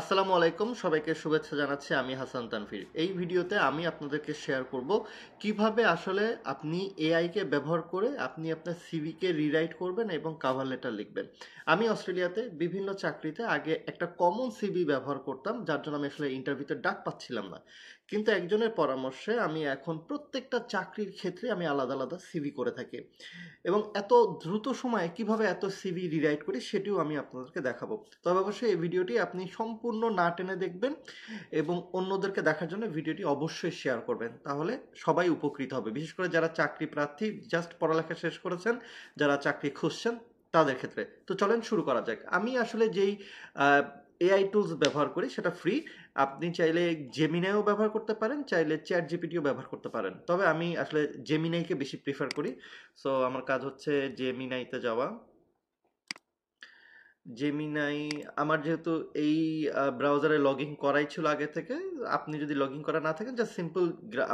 আসসালামু আলাইকুম, সবাইকে শুভেচ্ছা জানাচ্ছি, আমি হাসান তানফির এই ভিডিওতে আমি আপনাদেরকে শেয়ার করব কীভাবে আসলে আপনি এআইকে ব্যবহার করে আপনি আপনার সিভিকে রিরাইট করবেন এবং কাভার লেটার লিখবেন। আমি অস্ট্রেলিয়াতে বিভিন্ন চাকরিতে আগে একটা কমন সিভি ব্যবহার করতাম, যার জন্য আমি আসলে ইন্টারভিউতে ডাক পাচ্ছিলাম না। কিন্তু একজনের পরামর্শে আমি এখন প্রত্যেকটা চাকরির ক্ষেত্রে আমি আলাদা আলাদা সিভি করে থাকি এবং এত দ্রুত সময়ে কীভাবে এত সিভি রিরাইট করি সেটিও আমি আপনাদেরকে দেখাবো। তবে অবশ্যই এই ভিডিওটি আপনি সম্পূর্ণ না টেনে দেখবেন এবং অন্যদেরকে দেখার জন্য ভিডিওটি অবশ্যই শেয়ার করবেন। তাহলে সবাই উপকৃত হবে। বিশেষ করে যারা চাকরি প্রার্থী জাস্ট পড়ালেখা শেষ করেছেন, যারা চাকরি খুঁজছেন তাদের ক্ষেত্রে। তো চলেন শুরু করা যাক। আমি আসলে যেই এআই টুলস ব্যবহার করি সেটা ফ্রি আপনি চাইলে জেমিনাইও ব্যবহার করতে পারেন, চাইলে চ্যাট জিপিটিও ব্যবহার করতে পারেন। তবে আমি আসলে জেমিনাইকে বেশি প্রিফার করি। সো আমার কাজ হচ্ছে জেমিনাইতে যাওয়া। জেমিনাই আমার যেহেতু এই ব্রাউজারে লগ ইন করাই ছিল আগে থেকে, আপনি যদি লগ ইন করা না থাকেন জাস্ট সিম্পল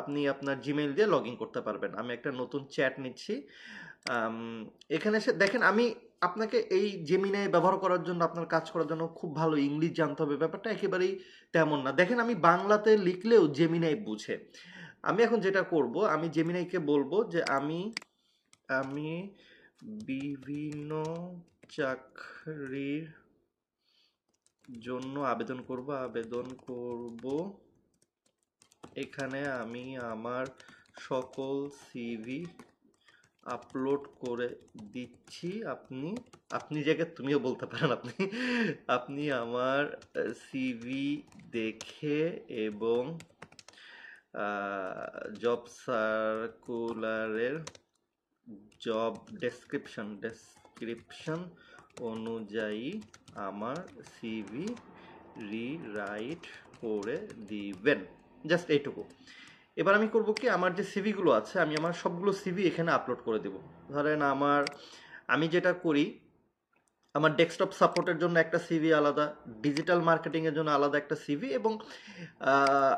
আপনি আপনার জিমেইল দিয়ে লগ ইন করতে পারবেন। আমি একটা নতুন চ্যাট নিচ্ছি। এখানে এসে দেখেন, আমি আপনাকে এই জেমিনাই ব্যবহার করার জন্য, আপনার কাজ করার জন্য খুব ভালো ইংলিশ জানতে হবে। ব্যাপারটা একেবারেই তেমন না। দেখেন, আমি বাংলাতে লিখলেও জেমিনাই বুঝে। আমি এখন যেটা করব, আমি জেমিনাইকে বলব যে, আমি আমি বিভিন্ন চাকরির জন্য আবেদন করব আবেদন করব। এখানে আমি আমার সকল সিভি আপলোড করে দিচ্ছি। আপনি আপনি জায়গায় তুমিও বলতে পারেন আপনি আপনি আমার সিভি দেখে এবং জব সার্কুলারের জব ডেসক্রিপশন ডেসক্রিপশন অনুযায়ী আমার সিভি রিরাইট করে দিবেন। জাস্ট এইটুকু। এবার আমি করব কি, আমার যে সিভিগুলো আছে, আমি আমার সবগুলো সিভি এখানে আপলোড করে দেব। ধরেন আমার, আমি যেটা করি, আমার ডেস্কটপ সাপোর্টের জন্য একটা সিভি আলাদা ডিজিটাল মার্কেটিংয়ের জন্য আলাদা একটা সিভি এবং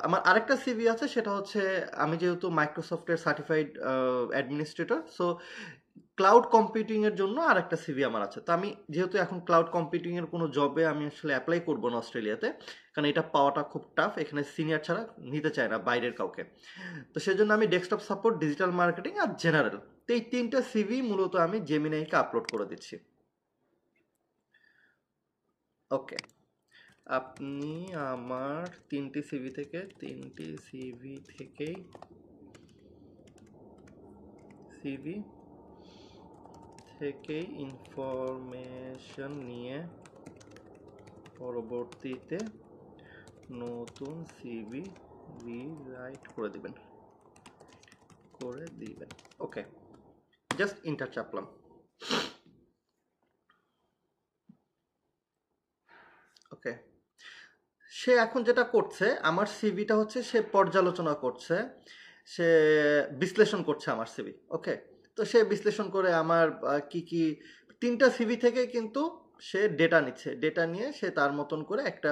আমার আরেকটা সিভি আছে, সেটা হচ্ছে আমি যেহেতু মাইক্রোসফটের সার্টিফাইড অ্যাডমিনিস্ট্রেটর সো ক্লাউড কম্পিউটিংয়ের জন্য আর একটা সিভি আমার আছে। তো আমি যেহেতু এখন ক্লাউড কম্পিউটিংয়ের কোনো জবে আমি আসলে অ্যাপ্লাই করব না অস্ট্রেলিয়াতে, কারণ এটা পাওয়াটা খুব টাফ এখানে সিনিয়র ছাড়া নিতে চায় না বাইরের কাউকে। তো সেজন্য আমি ডেস্কটপ সাপোর্ট ডিজিটাল মার্কেটিং আর জেনারেল তো এই তিনটা সিভি মূলত আমি জেমিনাইকে আপলোড করে দিচ্ছি। ওকে আপনি আমার তিনটি সিভি থেকে, তিনটি সিভি থেকেই সিভি থেকেই ইনফরমেশন নিয়ে পরবর্তীতে নতুন সিভি রিরাইট করে দিবেন। করে দিবেন। ওকে জাস্ট ইন্টার চাপলাম ওকে সে এখন যেটা করছে, আমার সিভিটা হচ্ছে সে পর্যালোচনা করছে, সে বিশ্লেষণ করছে আমার সিভি ওকে তো সে বিশ্লেষণ করে আমার কি কি, তিনটা সিভি থেকে কিন্তু সে ডেটা নিচ্ছে। ডেটা নিয়ে সে তার মতন করে একটা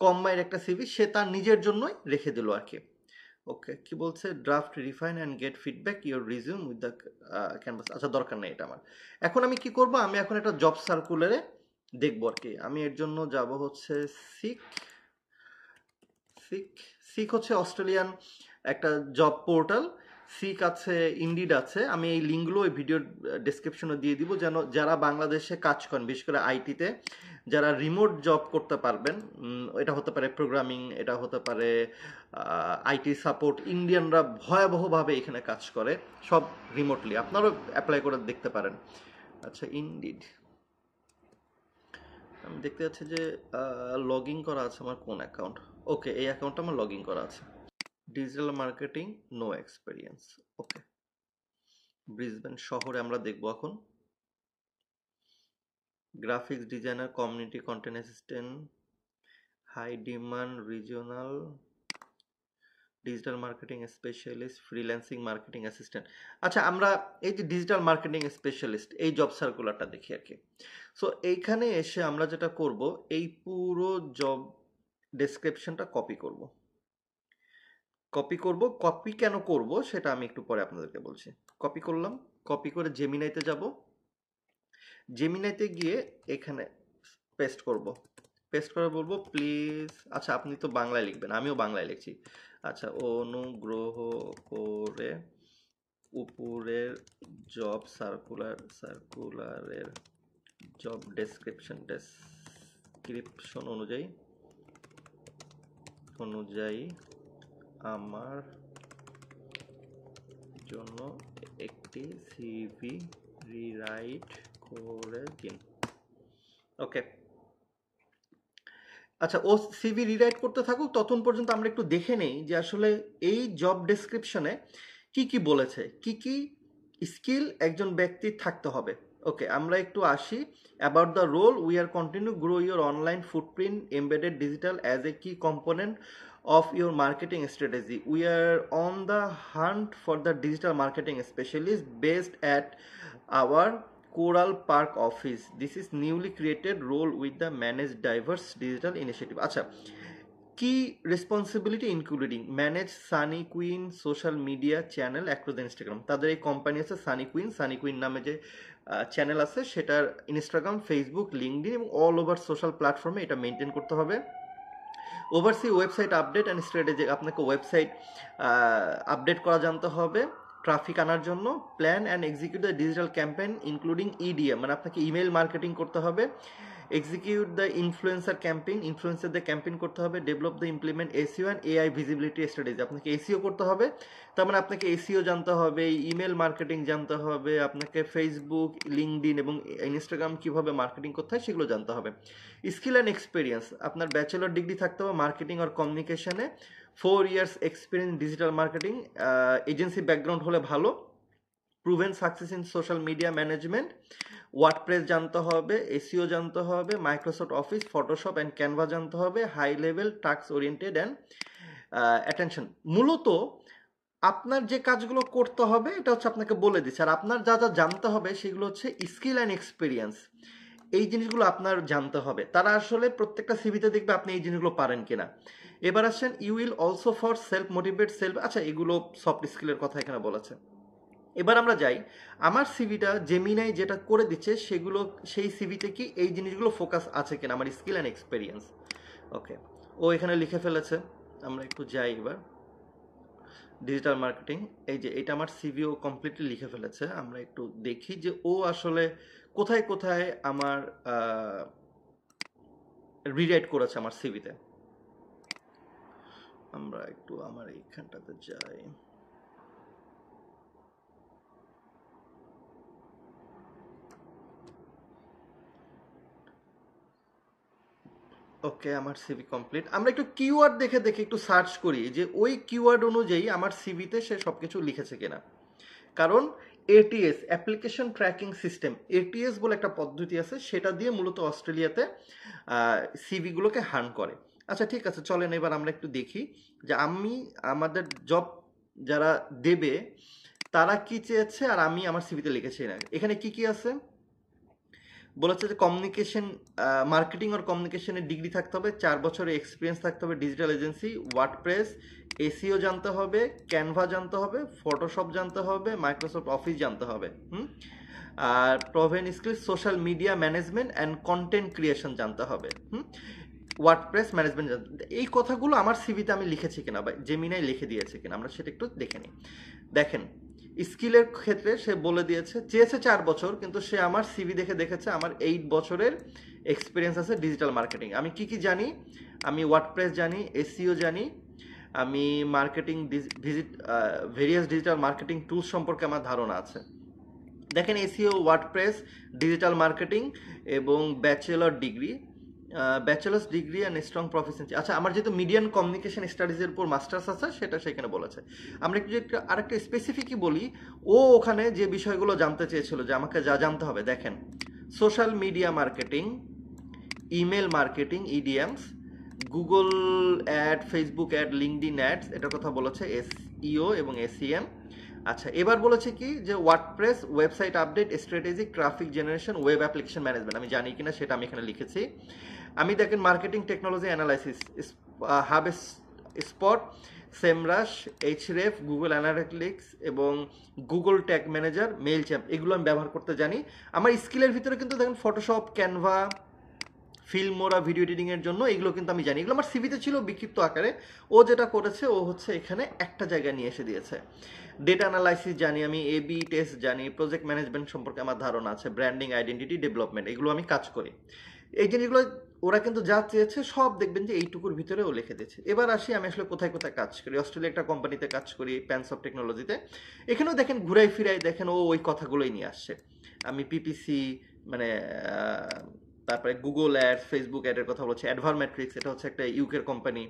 কম্বাইন্ড একটা সিভি সে তার নিজের জন্যই রেখে দিল আর কি ওকে কি বলছে? Draft refine and get feedback your resume with the canvas আচ্ছা দরকার নেই এটা আমার। এখন আমি কি করব? আমি এখন একটা জব সার্কুলারে দেখব আর কি আমি এর জন্য যাব হচ্ছে সিক সিক সিক হচ্ছে অস্ট্রেলিয়ান একটা জব পোর্টাল সিক আছে, ইন্ডিড আছে, আমি এই লিঙ্কগুলো এই ভিডিওর ডেসক্রিপশনে দিয়ে দিব যেন যারা বাংলাদেশে কাজ করেন, বিশেষ করে আইটিতে, যারা রিমোট জব করতে পারবেন এটা হতে পারে প্রোগ্রামিং এটা হতে পারে আইটি সাপোর্ট ইন্ডিয়ানরা ভয়াবহভাবে এখানে কাজ করে, সব রিমোটলি আপনারাও অ্যাপ্লাই করে দেখতে পারেন। আচ্ছা ইন্ডিড। আমি দেখতে যাচ্ছি যে লগ করা আছে আমার কোন অ্যাকাউন্ট ওকে এই অ্যাকাউন্টটা আমার লগ করা আছে। Digital marketing no experience okay Brisbane শহরে আমরা দেখব এখন। Graphics designer community content assistant high demand regional digital marketing specialist freelancing marketing assistant আচ্ছা আমরা এই যে ডিজিটাল মার্কেটিং স্পেশালিস্ট এই জব সার্কুলারটা দেখি আর কি। সো এইখানে এসে আমরা যেটা করব, এই পুরো জব ডেসক্রিপশনটা কপি করব। কপি করব। কপি কেন করব সেটা আমি একটু পরে আপনাদেরকে বলছি। কপি করলাম। কপি করে জেমিনাইতে যাব। জেমিনাইতে গিয়ে এখানে পেস্ট করব। পেস্ট করে বলব প্লিজ আচ্ছা আপনি তো বাংলায় লিখবেন, আমিও বাংলায় লিখছি। আচ্ছা অনুগ্রহ করে উপরের জব সার্কুলার সার্কুলারের জব ডেসক্রিপশন ডেসক্রিপশন অনুযায়ী অনুযায়ী আমার জন্য একটি সিভি রিরাইট করে দিন। ওকে আচ্ছা ও সিভি রিরাইট করতে থাকুক, ততক্ষণ পর্যন্ত আমরা একটু দেখে নেই যে আসলে এই জব ডেসক্রিপশনে কি কি বলেছে, কি কি স্কিল একজন ব্যক্তির থাকতে হবে। ওকে আমরা একটু আসি। About the role we are continue grow your online footprint embedded digital as a key component of your marketing strategy. We are on the hunt for the digital marketing specialist based at our Coral Park office. This is newly created role with the managed diverse digital initiative. আচ্ছা responsibility including manage Sunny Queen social media channel across the Instagram তাদের এই company আছে Sunny Queen Sunny queen নামে যে channel আছে সেটার Instagram Facebook LinkedIn এবং all over social প্ল্যাটফর্মে এটা মেনটেন করতে হবে oversee website update and strategy আপনাকে ওয়েবসাইট আপডেট করা জানতে হবে ট্রাফিক আনার জন্য plan and execute the digital campaign including EDM মানে আপনাকে ইমেল মার্কেটিং করতে হবে। এক্সিকিউট দ্য ইনফ্লুয়েন্সার ক্যাম্পেইন ইনফ্লুয়েন্সারদের ক্যাম্পেইন করতে হবে develop the implement SEO and AI visibility strategy আপনাকে এসিও করতে হবে, তার মানে আপনাকে এসিও জানতে হবে ইমেল মার্কেটিং জানতে হবে, আপনাকে ফেসবুক লিঙ্কডিন এবং ইনস্টাগ্রাম কীভাবে মার্কেটিং করতে হয় সেগুলো জানতে হবে। স্কিল অ্যান্ড এক্সপিরিয়েন্স আপনার ব্যাচেলর ডিগ্রি থাকতে হবে মার্কেটিং আর কমিউনিকেশনে four years experience digital marketing agency background হলে ভালো। Proven success in social media management WordPress জানতে হবে এসিও জানতে হবে Microsoft Office Photoshop and Canva জানতে হবে high level task oriented and attention মূলত আপনার যে কাজগুলো করতে হবে, এটা হচ্ছে আপনাকে বলে দিচ্ছে। আর আপনার যা যা জানতে হবে, সেগুলো হচ্ছে স্কিল অ্যান্ড এক্সপিরিয়েন্স এই জিনিসগুলো আপনার জানতে হবে। তারা আসলে প্রত্যেকটা সিভিতে দেখবে আপনি এই জিনিসগুলো পারেন কিনা। এবার আসছেন you will also for self motivate self আচ্ছা এগুলো সফট স্কিলের কথা এখানে বলেছে। এবার আমরা যাই। আমার সিভিটা জেমিনাই যেটা করে দিচ্ছে, সেগুলো, সেই সিভিতে কি এই জিনিসগুলো ফোকাস আছে কিনা? আমার স্কিল অ্যান্ড এক্সপিরিয়েন্স ওকে ও এখানে লিখে ফেলেছে। আমরা একটু যাই এবার। ডিজিটাল মার্কেটিং এই যে এটা আমার সিভিও কমপ্লিটলি লিখে ফেলেছে। আমরা একটু দেখি যে ও আসলে কোথায় কোথায় আমার রিরাইট করেছে আমার সিভিতে আমরা একটু আমার এইখানটাতে যাই। ওকে, আমার সিভি কমপ্লিট আমরা একটু কিওয়ার্ড দেখে দেখে একটু সার্চ করি যে ওই কিওয়ার্ড অনুযায়ী আমার সিভিতে সে সব কিছু লিখেছে কিনা। কারণ ATS application tracking system ATS বলে একটা পদ্ধতি আছে, সেটা দিয়ে মূলত অস্ট্রেলিয়াতে সিভিগুলোকে হার্ন করে। আচ্ছা ঠিক আছে, চলেন এবার আমরা একটু দেখি যে আমি, আমাদের জব যারা দেবে, তারা কি চেয়েছে আর আমি আমার সিভিতে লিখেছি না। এখানে কি কি আছে? বলেছে যে কমিউনিকেশন মার্কেটিং আর কমিউনিকেশনের ডিগ্রি থাকতে হবে, চার বছরের এক্সপিরিয়েন্স থাকতে হবে ডিজিটাল এজেন্সি ওয়ার্ডপ্রেস এসিও জানতে হবে ক্যানভা জানতে হবে ফটোশপ জানতে হবে মাইক্রোসফট অফিস জানতে হবে, হুম? আর proven skill social media management and content creation জানতে হবে, হুম? ওয়ার্ডপ্রেস ম্যানেজমেন্ট এই কথাগুলো আমার সিভিতে আমি লিখেছি কিনা বা জেমিনাই লিখে দিয়েছে কিনা, আমরা সেটা একটু দেখে নিই। দেখেন স্কিলের ক্ষেত্রে সে বলে দিয়েছে, চেয়েছে চার বছর, কিন্তু সে আমার সিভি দেখে দেখেছে আমার এইট বছরের এক্সপিরিয়েন্স আছে ডিজিটাল মার্কেটিং আমি কি কি জানি? আমি ওয়ার্ডপ্রেস জানি এসিও জানি, আমি marketing visit various digital marketing tools সম্পর্কে আমার ধারণা আছে। দেখেন এসিও ওয়ার্ডপ্রেস ডিজিটাল মার্কেটিং এবং bachelor degree bachelors degree and strong proficiency আচ্ছা আমার যেহেতু মিডিয়ান কমিউনিকেশন স্টাডিজের উপর মাস্টার্স আছে, সেটা সেখানে বলেছে। আমরা একটু আরেকটা স্পেসিফিকই বলি, ও ওখানে যে বিষয়গুলো জানতে চেয়েছিল যে আমাকে যা জানতে হবে, দেখেন। Social media marketing email marketing EDMs Google ad Facebook ad LinkedIn ads এটার কথা বলেছে এসইও এবং এসিএম আচ্ছা এবার বলেছে কি যে WordPress website update strategic traffic generation web application management আমি জানি কিনা, সেটা আমি এখানে লিখেছি। আমি দেখেন marketing technology analysis HubSpot Semrush এইচরেফ Google Analytics এবং Google Tag Manager Mailchimp এগুলো আমি ব্যবহার করতে জানি। আমার স্কিলের ভিতরে কিন্তু দেখেন Photoshop Canva Filmora video এডিটিংয়ের জন্য এগুলো কিন্তু আমি জানি। এগুলো আমার সিভিতে ছিল বিক্ষিপ্ত আকারে। ও যেটা করেছে, ও হচ্ছে এখানে একটা জায়গায় নিয়ে এসে দিয়েছে। ডেটা অ্যানালাইসিস জানি আমি এ বি টেস্ট জানি প্রজেক্ট ম্যানেজমেন্ট সম্পর্কে আমার ধারণা আছে ব্র্যান্ডিং আইডেন্টিটি ডেভেলপমেন্ট এগুলো আমি কাজ করি। এই জিনিসগুলো ওরা কিন্তু যা চেয়েছে সব দেখবেন যে এইটুকুর ভিতরে ও লিখে দিয়েছে। এবার আসি আমি আসলে কোথায় কোথায় কাজ করি। অস্ট্রেলিয়া একটা কোম্পানিতে কাজ করি প্যান্স অফ টেকনোলজিতে এখানেও দেখেন ঘুরাই ফিরাই দেখেন, ও ওই কথাগুলোই নিয়ে আসছে। আমি পিপিসি মানে তারপরে গুগল অ্যাডস ফেসবুক অ্যাডের কথা বলছি। অ্যাডভারমেট্রিক্স এটা হচ্ছে একটা ইউকের কোম্পানি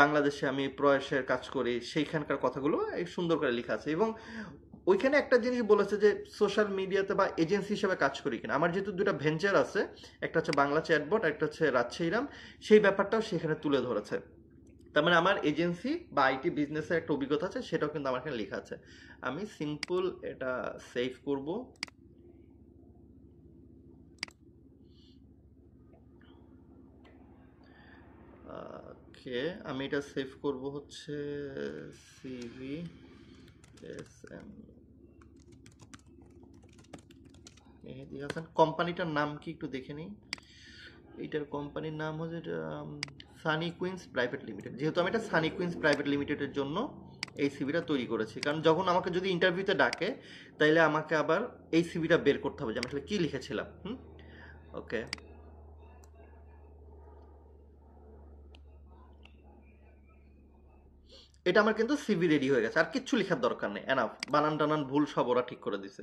বাংলাদেশে আমি প্রয়াসের কাজ করি, সেইখানকার কথাগুলো সুন্দর করে লেখা আছে। এবং ওইখানে একটা জিনিস বলেছে যে সোশ্যাল মিডিয়াতে বা এজেন্সি হিসেবে কাজ করি কিনা। আমার যেহেতু দুটো ভেঞ্চার আছে, একটা হচ্ছে বাংলা চ্যাটবট একটা হচ্ছে রাজশাহীরাম, সেই ব্যাপারটাও সেখানে তুলে ধরেছে। তার মানে আমার এজেন্সি বা আইটি বিজনেসের একটা অভিজ্ঞতা আছে, সেটাও কিন্তু আমার এখানে লেখা আছে। আমি সিম্পল এটা সেভ করব। ওকে আমি এটা সেভ করব হচ্ছে CV S M Mehedi Hasan. কোম্পানিটার নাম কি একটু দেখে নিই। এইটার কোম্পানির নাম হচ্ছে সানি কুইন্স প্রাইভেট লিমিটেড। যেহেতু আমি এটা সানি কুইন্স প্রাইভেট লিমিটেডের জন্য এই সিভিটা তৈরি করেছি। কারণ যখন আমাকে যদি ইন্টারভিউতে ডাকে, তাইলে আমাকে আবার এই সিভিটা বের করতে হবে যে আমি আসলে কী লিখেছিলাম, হুম? ওকে। এটা আমার কিন্তু সিভি রেডি হয়ে গেছে। আর কিচ্ছু লেখার দরকার নেই। এনাফ। বানান টানান ভুল সব ওরা ঠিক করে দিছে।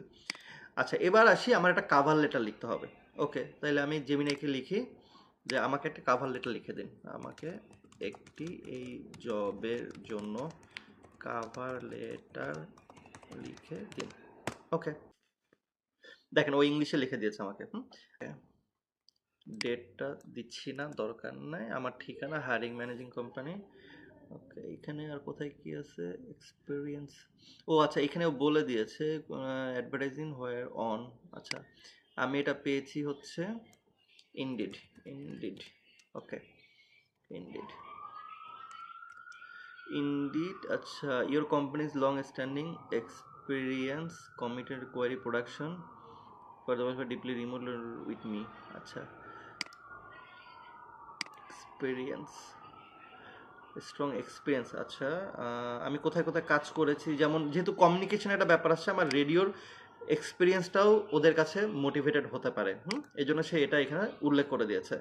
আচ্ছা এবার আসি, আমার একটা কাভার লেটার লিখতে হবে। ওকে তাহলে আমি জেমিনাইকে লিখি, যে আমাকে একটা কাভার লেটার লিখে দিন। আমাকে একটি এই জবের জন্য কাভার লেটার লিখে দিন। ওকে দেখেন, ও ইংলিশে লিখে দিয়েছে আমাকে, হুম? ডেটটা দিচ্ছি না, দরকার নাই। আমার ঠিকানা হায়ারিং ম্যানেজিং কোম্পানি ওকে, এখানে আর কোথায় কি আছে? এক্সপিরিয়েন্স ও আচ্ছা এখানেও বলে দিয়েছে অ্যাডভার্টাইজিং হোয়ার অন আচ্ছা আমি এটা পেয়েছি হচ্ছে Indeed Indeed okay Indeed Indeed আচ্ছা your company's long standing experience committed query production for the deeply remote with me আচ্ছা এক্সপিরিয়েন্স স্ট্রং এক্সপিরিয়েন্স আচ্ছা আমি কোথায় কোথায় কাজ করেছি, যেমন যেহেতু কমিউনিকেশন একটা ব্যাপার আছে আমার রেডিওর এক্সপিরিয়েন্সটাও ওদের কাছে মোটিভেটেড হতে পারে। হুম? এই জন্য সে এটা এখানে উল্লেখ করে দিয়েছে।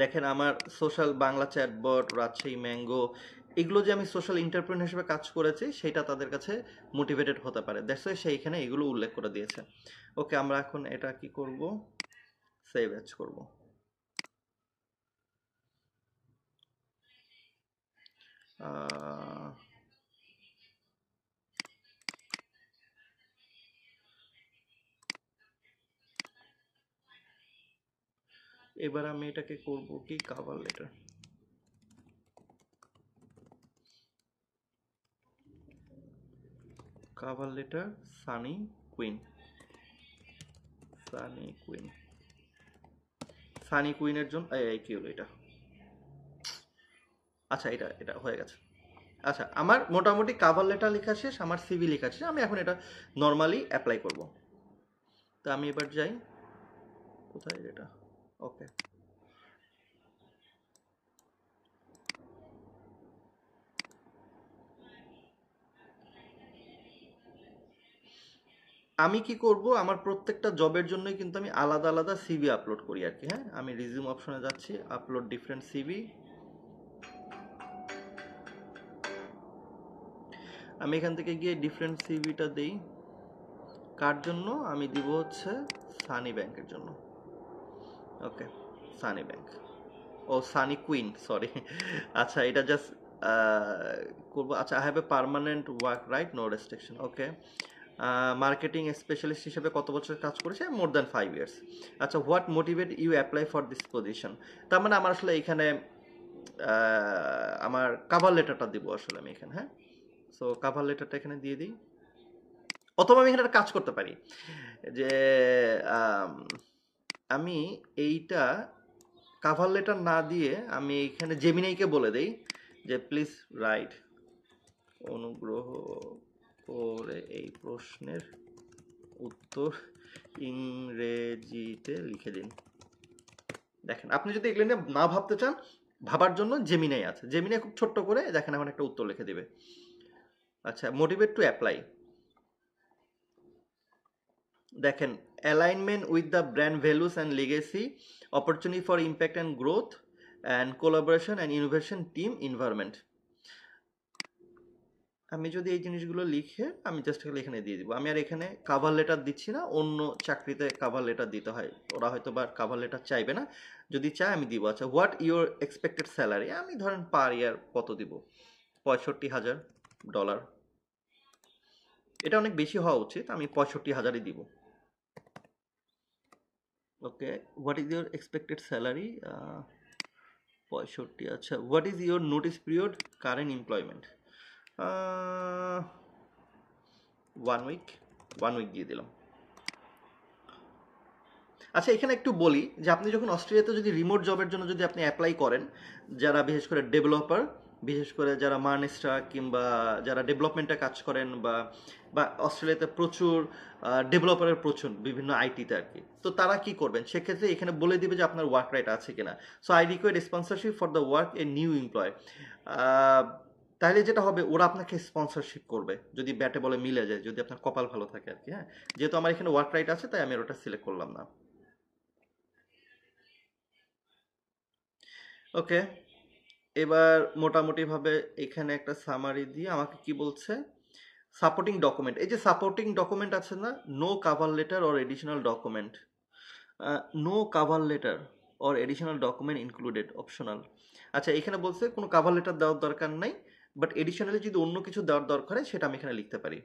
দেখেন, আমার social Bangla chatbot Rajshahi mango এগুলো যে আমি সোশ্যাল ইন্টারপ্রেন হিসেবে কাজ করেছি, সেটা তাদের কাছে মোটিভেটেড হতে পারে। ওয়াই সে এখানে এগুলো উল্লেখ করে দিয়েছে। ওকে আমরা এখন এটা কি করব? সেভ অ্যাচ করব। এবার আমি এটাকে করব কি cover letter cover letter Sunny Queen Sunny Queen Sunny কুইনের জন্য এই কি হলো এটা? আচ্ছা এটা এটা হয়ে গেছে। আচ্ছা আমার মোটামুটি কাভার লেটার লেখা শেষ, আমার সিভি লেখা শেষ, আমি এখন এটা নর্মালি অ্যাপ্লাই করব। তা আমি এবার যাই। কোথায় এটা? ওকে আমি কি করব? আমার প্রত্যেকটা জবের জন্যই কিন্তু আমি আলাদা আলাদা সিভি আপলোড করি আর কি হ্যাঁ? আমি রিজিউম অপশনে যাচ্ছি আপলোড ডিফারেন্ট সিভি আমি এখান থেকে গিয়ে ডিফারেন্ট সিভিটা দেই। কার জন্য? আমি দিব হচ্ছে সানি ব্যাংকের জন্য। ওকে সানি ব্যাংক ও সানি কুইন সরি আচ্ছা এটা জাস্ট করব। আচ্ছা I have a permanent work right no restriction okay marketing specialist হিসেবে কত বছর কাজ করেছে? মোর দ্যান ফাইভ ইয়ার্স আচ্ছা what motivate you apply for this position তার মানে আমার আসলে এখানে আমার কাভার লেটারটা দিব আসলে আমি এখানে হ্যাঁ? সো কাভার লেটারটা এখানে দিয়ে দিই। অথবা আমি এখানে একটা কাজ করতে পারি। যে, আমি এইটা কাভার লেটার না দিয়ে আমি এখানে জেমিনাইকে বলে দেই যে প্লিজ রাইট অনুগ্রহ করে এই প্রশ্নের উত্তর ইংরেজিতে লিখে দিন। দেখেন, আপনি যদি এগুলো না ভাবতে চান, ভাবার জন্য জেমিনাই আছে। জেমিনাই খুব ছোট্ট করে, দেখেন এখন একটা উত্তর লিখে দিবে। আচ্ছা মোটিভেট টু অ্যাপ্লাই দেখেন alignment with the brand values and legacy opportunity for impact and growth and collaboration and innovation team environment আমি যদি এই জিনিসগুলো লিখে, আমি জাস্ট এখানে দিয়ে দিব। আমি আর এখানে কাভার লেটার দিচ্ছি না, অন্য চাকরিতে কাভার লেটার দিতে হয়। ওরা হয়তো বা কাভার লেটার চাইবে না। যদি চায়, আমি দিব। আচ্ছা হোয়াট ইউর এক্সপেক্টেড স্যালারি আমি ধরেন পার ইয়ার কত দিব? পঁয়ষট্টি হাজার। ডলার এটা অনেক বেশি হওয়া উচিত, আমি পঁয়ষট্টি হাজারই দিব। Okay what is your expected salary পঁয়ষট্টি আচ্ছা what is your notice period current employment one week one week দিয়ে দিলাম। আচ্ছা এখানে একটু বলি যে আপনি যখন অস্ট্রেলিয়াতে যদি রিমোট জবের জন্য যদি আপনি অ্যাপ্লাই করেন, যারা বিশেষ করে ডেভেলপার বিশেষ করে যারা মার্নেস্টা কিংবা যারা ডেভেলপমেন্টে কাজ করেন বা বা অস্ট্রেলিয়াতে প্রচুর ডেভেলপারের প্রচুর বিভিন্ন আইটিতে আর কি। তো তারা কি করবেন? সেক্ষেত্রে এখানে বলে দিবে যে আপনার ওয়ার্ক রাইট আছে কিনা। So I required sponsorship for the work a new employ তাহলে যেটা হবে, ওরা আপনাকে স্পন্সরশিপ করবে, যদি ব্যাটে বলে মিলে যায়, যদি আপনার কপাল ভালো থাকে আর কি হ্যাঁ? যেহেতু আমার এখানে ওয়ার্ক রাইট আছে, তাই আমি ওটা সিলেক্ট করলাম না। ওকে এবার মোটামুটিভাবে এখানে একটা সামারি দিয়ে আমাকে কি বলছে? সাপোর্টিং ডকুমেন্ট এই যে সাপোর্টিং ডকুমেন্ট আছে না no cover letter or additional document no cover letter or additional document included optional আচ্ছা এখানে বলছে কোনো কাভার লেটার দেওয়ার দরকার নাই বাট এডিশনালি যদি অন্য কিছু দেওয়ার দরকার হয়, সেটা আমি এখানে লিখতে পারি।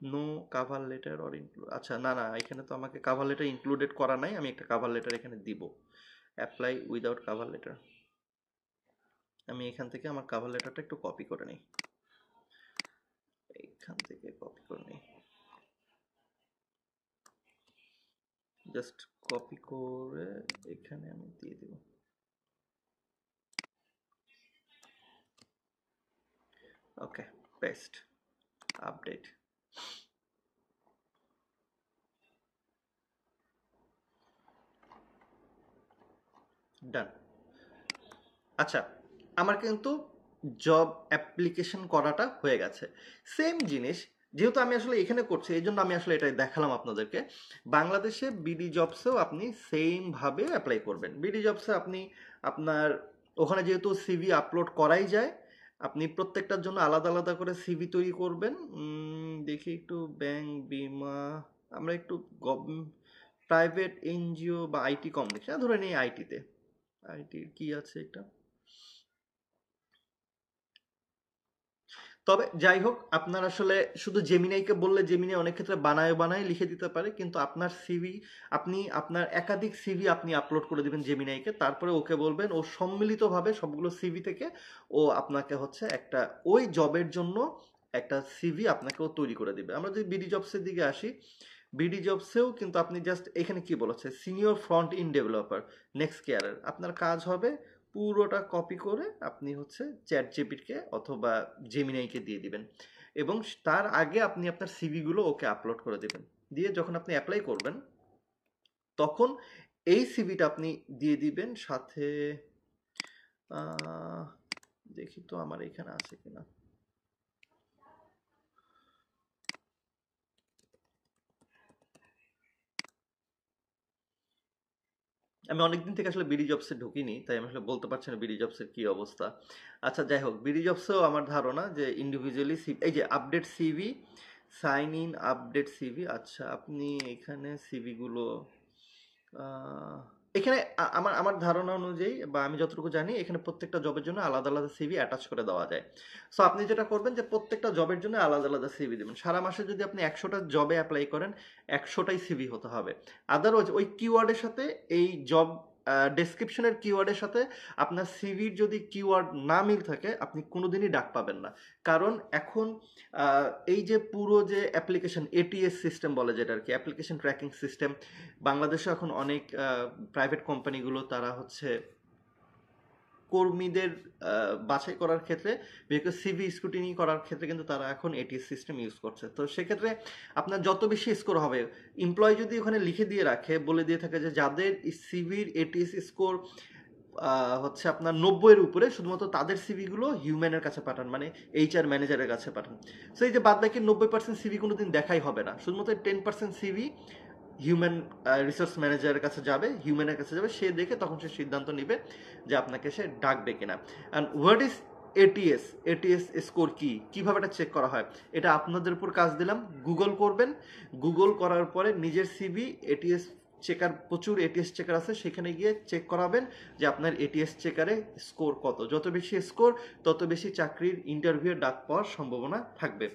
No cover letter or include আচ্ছা না না, এখানে তো আমাকে কাভার লেটার ইনক্লুডেড করা নাই, আমি একটা কাভার লেটার এখানে দিব। অ্যাপ্লাই উইদাউট কাভার লেটার আমি এখান থেকে আমার কাভার লেটারটা একটু কপি করে নিই। এখান থেকে কপি করে নিই। জাস্ট কপি করে এখানে আমি দিয়ে দিব। ওকে পেস্ট আপডেট ডান আচ্ছা আমার কিন্তু জব অ্যাপ্লিকেশন করাটা হয়ে গেছে। সেম জিনিস, যেহেতু আমি আসলে এখানে করছি, এই জন্য আমি আসলে এটাই দেখালাম আপনাদেরকে। বাংলাদেশে বিডি জবসেও আপনি সেমভাবে অ্যাপ্লাই করবেন। বিডি জবসে আপনি আপনার, ওখানে যেহেতু সিভি আপলোড করাই যায়, আপনি প্রত্যেকটার জন্য আলাদা আলাদা করে সিভি তৈরি করবেন। দেখি একটু ব্যাংক বিমা, আমরা একটু গভ প্রাইভেট এনজিও বা আইটি কম দেখি। ধরেন এই আইটিতে আইটির কি আছে এটা? তবে যাই হোক, আপনার আসলে শুধু জেমিনাইকে বললে জেমিনাই অনেক ক্ষেত্রে বানায় বানায়, লিখে দিতে পারে, কিন্তু আপনার সিভি আপনি, আপনার একাধিক সিভি আপনি আপলোড করে দিবেন জেমিনাইকে তারপরে ওকে বলবেন, ও সম্মিলিতভাবে সবগুলো সিভি থেকে ও আপনাকে হচ্ছে একটা, ওই জবের জন্য একটা সিভি আপনাকে ও তৈরি করে দিবে। আমরা যদি বিডি জবসের দিকে আসি বিডি জবসেও কিন্তু আপনি জাস্ট এখানে কি বলেছে? Senior front end developer next কেয়ারের আপনার কাজ হবে পুরোটা কপি করে আপনি হচ্ছে চ্যাট জিপিটকে অথবা জেমিনাইকে দিয়ে দিবেন। এবং তার আগে আপনি আপনার সিভিগুলো ওকে আপলোড করে দেবেন। দিয়ে যখন আপনি অ্যাপ্লাই করবেন, তখন এই সিভিটা আপনি দিয়ে দিবেন সাথে দেখি তো আমার এখানে আছে কিনা। আমি অনেকদিন থেকে আসলে বিডি জবসে ঢুকিনি, তাই আমি আসলে বলতে পারছি না বিডি জবসের কী অবস্থা। আচ্ছা যাই হোক, বিডি জবসেও আমার ধারণা যে ইন্ডিভিজুয়ালি এই যে update CV sign in update CV আচ্ছা আপনি এখানে সিভিগুলো এখানে আমার আমার ধারণা অনুযায়ী বা আমি যতটুকু জানি, এখানে প্রত্যেকটা জবের জন্য আলাদা আলাদা সিভি অ্যাটাচ করে দেওয়া যায়। সো আপনি যেটা করবেন যে প্রত্যেকটা জবের জন্য আলাদা আলাদা সিভি দেবেন। সারা মাসে যদি আপনি একশোটা জবে অ্যাপ্লাই করেন, একশোটাই সিভি হতে হবে। আদারওয়াইজ ওই কিওয়ার্ডের সাথে এই জব ডেসক্রিপশনের কিওয়ার্ডের সাথে আপনার সিভির যদি কিওয়ার্ড না মিল থাকে, আপনি কোনোদিনই ডাক পাবেন না। কারণ এখন এই যে পুরো যে অ্যাপ্লিকেশন এটিএস সিস্টেম বলে যেটা আর কি অ্যাপ্লিকেশন ট্র্যাকিং সিস্টেম বাংলাদেশে এখন অনেক প্রাইভেট কোম্পানিগুলো তারা হচ্ছে কর্মীদের বাছাই করার ক্ষেত্রে, বিশেষ সিভি স্ক্রুটিনি করার ক্ষেত্রে কিন্তু তারা এখন এটিএস সিস্টেম ইউজ করছে। তো সেক্ষেত্রে আপনার যত বেশি স্কোর হবে এমপ্লয় যদি ওখানে লিখে দিয়ে রাখে, বলে দিয়ে থাকে যে যাদের সিভির এটিএস স্কোর হচ্ছে আপনার নব্বইয়ের উপরে, শুধুমাত্র তাদের সিভিগুলো হিউম্যানের কাছে পাঠান মানে এইচআর ম্যানেজারের কাছে পাঠান। সো এই যে বাদ বাকি নব্বই পার্সেন্ট সিভি কোনো দিন দেখাই হবে না। শুধুমাত্র ten percent CV human resource ম্যানেজারের কাছে যাবে হিউম্যানের কাছে যাবে, সে দেখে তখন সে সিদ্ধান্ত নেবে যে আপনাকে সে ডাকবে কিনা। And what is ATS ATS score কি? কীভাবে এটা চেক করা হয়? এটা আপনাদের উপর কাজ দিলাম। গুগল করবেন। গুগল করার পরে নিজের সিভি এটিএস চেকার প্রচুর এটিএস চেকার আছে, সেখানে গিয়ে চেক করাবেন যে আপনার এটিএস চেকারে স্কোর কত। যত বেশি স্কোর তত বেশি চাকরির ইন্টারভিউ ডাক পাওয়ার সম্ভাবনা থাকবে।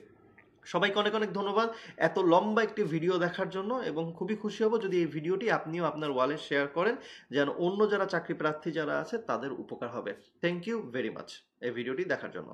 সবাইকে অনেক অনেক ধন্যবাদ। এত লম্বা একটি ভিডিও দেখার জন্য এবং খুবই খুশি হব যদি এই ভিডিওটি আপনিও আপনার ওয়ালে শেয়ার করেন, যেন অন্য যারা চাকরি প্রার্থী যারা আছে তাদের উপকার হবে। থ্যাংক ইউ ভেরি মাচ এই ভিডিওটি দেখার জন্য।